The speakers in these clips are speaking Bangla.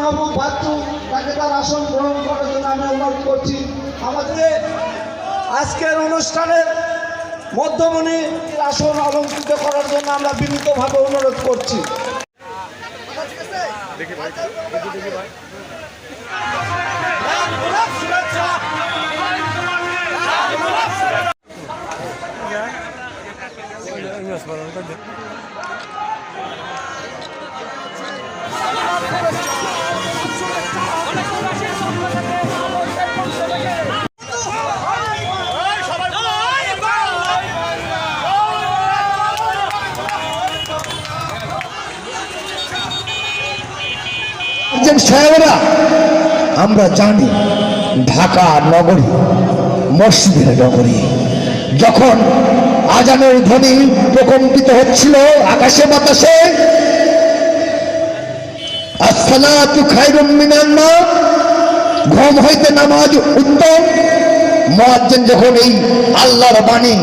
মাহবুব বাচ্চু তাকে তার আসন গ্রহণ করার জন্য আমি অনুরোধ করছি। আমাদের আজকের অনুষ্ঠানের মধ্যমণি আসন অলঙ্কৃত করার জন্য আমরা বিনীতভাবে অনুরোধ করছি। যে সাহেবরা, আমরা জানি ঢাকা নগরী, মসজিদের নগরী। যখন আজানের ধ্বনি প্রকম্পিত হচ্ছিল আকাশে বাতাসে ঘুম হইতে নামাজ উত্তম। মুয়াজ্জিন যখন এই আল্লাহর বাণী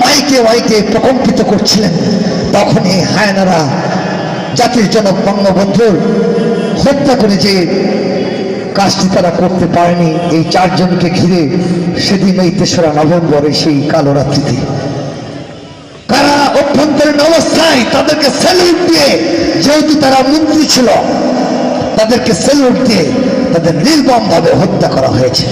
মাইকে মাইকে প্রকম্পিত করছিলেন তখন এই হায়নারা জাতির জনক বঙ্গবন্ধুর হত্যা করে যে কাজটি তারা করতে পারেনি, এই চারজনকে ঘিরে সেদিন এই তেসরা নভেম্বরে সেই কালো রাত্রিতে। কারা অভ্যন্তরীণ অবস্থায় তাদেরকে স্যালুট দিয়ে, যেহেতু তারা মন্ত্রী ছিল, তাদেরকে স্যালুট দিয়ে তাদের নির্মমভাবে হত্যা করা হয়েছে।